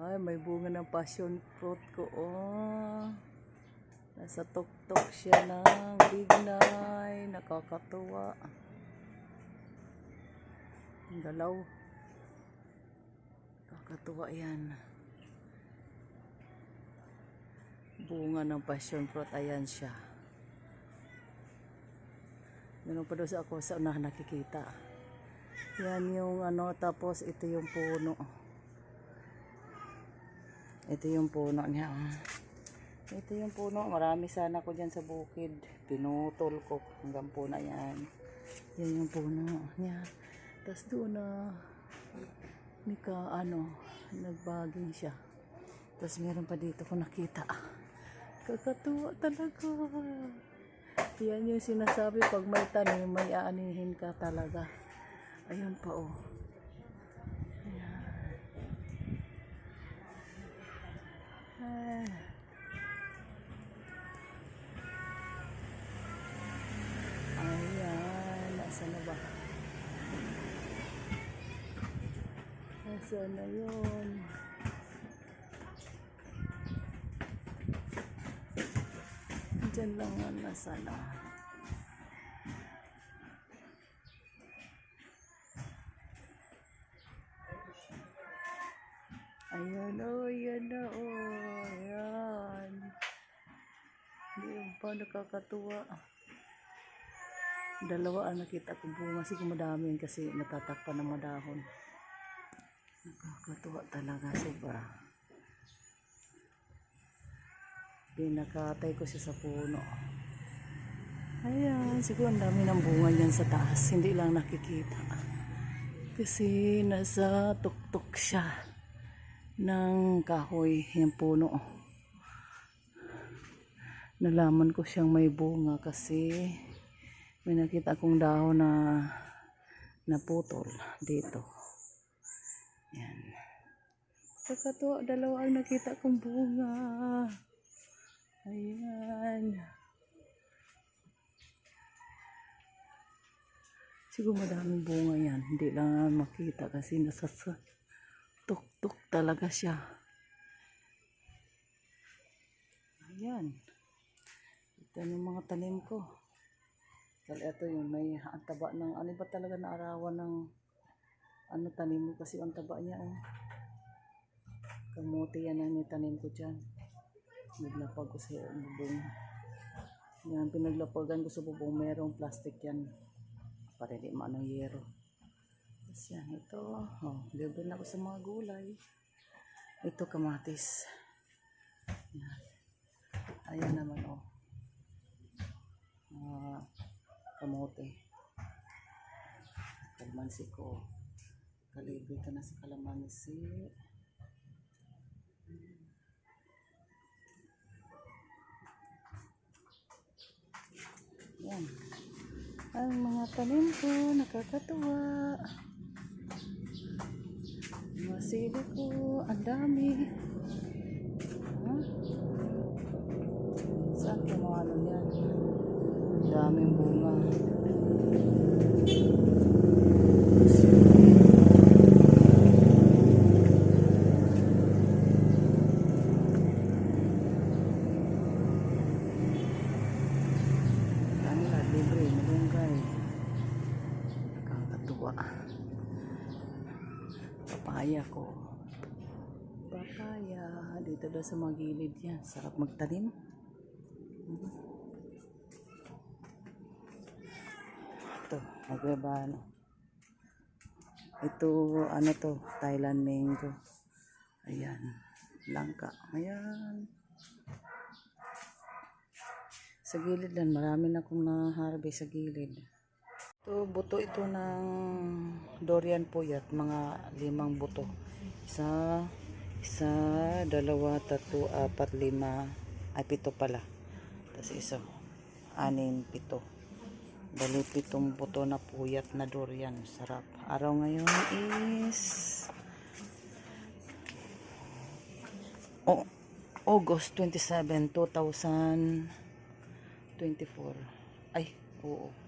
Ay, may bunga ng passion fruit ko. Oh. Nasa tuktok siya ng bignay. Nakakatuwa. Ang Galaw. Nakakatuwa yan. Bunga ng passion fruit. Ayan siya. Meron pa sa ako sa unahan nakikita. Yan yung ano, tapos ito yung puno. Ito yung puno niya. oh. Ito yung puno. Marami sana ko dyan sa bukid. Pinutol ko hanggang puno yan. Yan yung puno niya. Tapos doon na Mika, ano, nagbaging siya. Tapos meron pa dito ko nakita. Kakatuwa talaga. Yan yung sinasabi pag may tanim, may aanihin ka talaga. Ayun pa oh. Ayan. Nasa na ba? Nasa na yun? Diyan lang yan, nasa na. Ayan o, ayan na o. Ayan. Pa nakakatuwa. Dalawa ang nakita kong bunga. Siguro madami kasi natatakpan ng madahon. Nakakatuwa talaga sobra. Pinakatay ko siya sa puno. Ayan, siguro ang dami ng bunga niyan sa taas. Hindi lang nakikita. Kasi nasa tuktok siya ng kahoy, yung puno. Nalaman ko siyang may bunga kasi may nakita akong dahon na naputol dito. Yan. Kakatuwa, dalawa ang nakita kong bunga. Ayan. Siguro madaming bunga yan. Hindi lang makita kasi nasa sa tuktok talaga siya. Ayan. Ito yung mga tanim ko. Well, ito yung may ang taba ng ano ba talaga na arawan ng ano tanim mo kasi ang taba niya oh. Kamuti yan ang tanim ko dyan. Naglapag ko sa bubong. Yan, pinaglapagan ko sa bubong. Merong plastic yan. Para di maanong yero. Tapos yan, ito. Oh, libre na ako sa mga gulay. Ito kamatis. Yan. Ayan naman oh. Ah, kamote. Kalamansi ko. Kalibre ka na sa kalamansi. Yan. Ang mga tanim ko, nakakatuwa. Mga sili ko, ang dami. Ha? Saan mga ano yan? Ang daming bunga. Ano na, libre, malunggay. Nakakatuwa. Papaya ko. Papaya. Dito daw sa mga gilid yan. Sarap magtanim. Ito, magbaba ano. Ito, ano to, Thailand mango. Ayan, langka. Ayan. Sa gilid lang, marami na akong na-harvest sa gilid. Ito, buto ito ng durian puyat, mga limang buto. Isa, isa, dalawa, tatlo, apat, lima, ay pito pala. Tapos isa, anim, pito. Bali, pitong buto na puyat na durian. Sarap. Araw ngayon is oh, August 27, 2024. Ay, oo.